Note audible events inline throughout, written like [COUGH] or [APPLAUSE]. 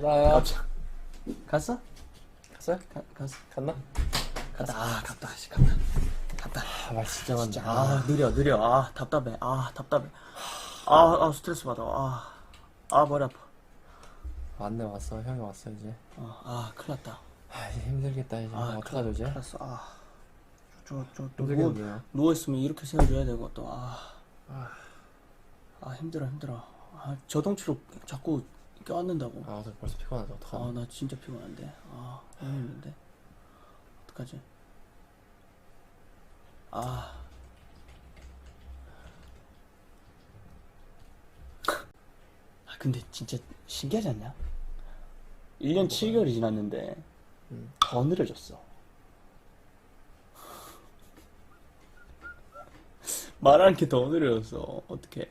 나야. 깜짝. 갔어? 갔어요? 가, 갔어. 갔나? 갔다. 아, 갔다. 씨, 갔다. 갔다. 아, 말 진짜 많네. 진짜, 아, 느려, 느려. 아, 답답해. 아, 답답해. 아, 아, 스트레스 받아. 아, 아, 머리 아파. 왔네, 왔어. 형이 왔어, 이제. 어, 아, 큰일 났다. 아, 이제 힘들겠다, 이제. 아, 어떡하죠, 이제? 큰일 났어. 아, 저, 저, 또 누워, 힘들겠네요. 누워있으면 이렇게 세워줘야 되고, 또, 아, 아, 아, 힘들어, 힘들어. 아, 저동치로 자꾸 껴안는다고. 아, 저 벌써 피곤하다. 어떡하나. 아, 나 진짜 피곤한데. 아, 힘든데. 어떡하지? 아. [LAUGHS] 아, 근데 진짜 신기하지 않냐? 1년 7개월이 지났는데, 음. 더 느려졌어. [LAUGHS] 말하는 게더 느려졌어. 어떡해.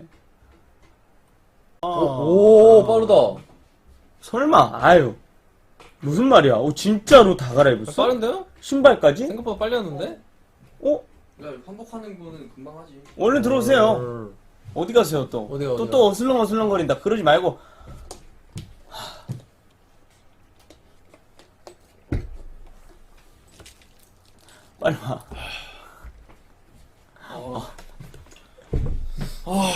아, 오, 오, 빠르다. 설마, 아유. 무슨 말이야? 오, 진짜로 다 갈아입었어? 빠른데요? 신발까지? 생각보다 빨리 왔는데? 어? 야, 환복하는 거는 금방 하지. 얼른 들어오세요. 어디 가세요, 또? 어디가, 또, 어디가? 또 어슬렁 어슬렁 거린다. 그러지 말고. 빨리 와.